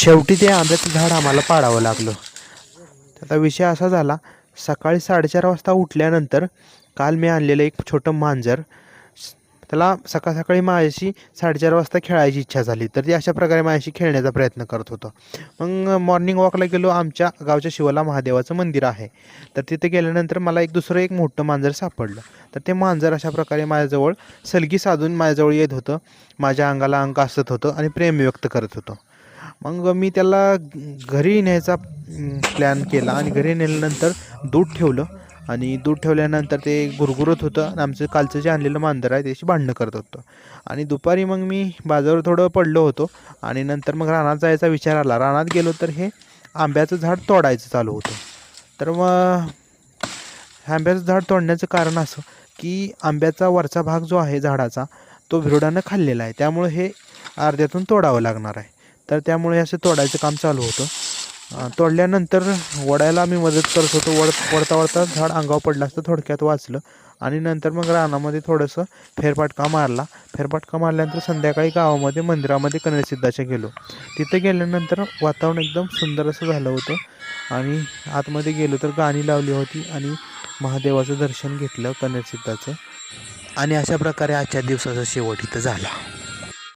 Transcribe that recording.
शेवटी ते आंब्याचं झाड आम्हाला पाडावं लागलं. त्याचा विषय असा झाला सकाळी साडेचार वाजता उठल्यानंतर काल मी आणलेलं एक छोटं मांजर त्याला सकाळ सकाळी माझ्याशी साडेचार वाजता खेळायची इच्छा झाली तर ती अशा प्रकारे माझ्याशी खेळण्याचा प्रयत्न करत होतं. मग मॉर्निंग वॉकला गेलो आमच्या गावच्या शिवाला महादेवाचं मंदिर आहे. तर तिथे गेल्यानंतर मला एक दुसरं एक मोठं मांजर सापडलं. तर ते मांजर अशा प्रकारे माझ्याजवळ सलगी साधून माझ्याजवळ येत होतं माझ्या अंगाला अंग असत होतं आणि प्रेम व्यक्त करत होतं. मग मी त्याला घरी न्यायचा प्लॅन केला आणि घरी नेल्यानंतर दूध ठेवलं. आणि दूध ठेवल्यानंतर ते गुरगुरत होतं आणि आमचं कालचं जे आणलेलं मांजर आहे त्याची भांडणं करत होतं. आणि दुपारी मग मी बाजारावर थोडं पडलो होतो आणि नंतर मग रानात जायचा विचार आला. रानात गेलो तर हे आंब्याचं झाड तोडायचं चालू होतं. तर मग आंब्याचं झाड तोडण्याचं कारण असं की आंब्याचा वरचा भाग जो आहे झाडाचा तो भिरोडानं खाल्लेला आहे. त्यामुळे हे अर्ध्यातून तोडावं लागणार आहे. तर त्यामुळे असं तोडायचं काम चालू होतं. तोडल्यानंतर वडायला आम्ही मदत करत होतो. वड वडता वडता झाड अंगावर पडलं असतं थोडक्यात वाचलं. आणि नंतर मग रानामध्ये थोडंसं फेरपाटका मारला. फेरपाटका मारल्यानंतर संध्याकाळी गावामध्ये मंदिरामध्ये कनरसिद्धाच्या गेलो. तिथे गेल्यानंतर वातावरण एकदम सुंदर असं झालं होतं. आणि आतमध्ये गेलो तर गाणी लावली होती आणि महादेवाचं दर्शन घेतलं कनेरसिद्धाचं आणि अशा प्रकारे आजच्या दिवसाचा शेवट इथं झाला.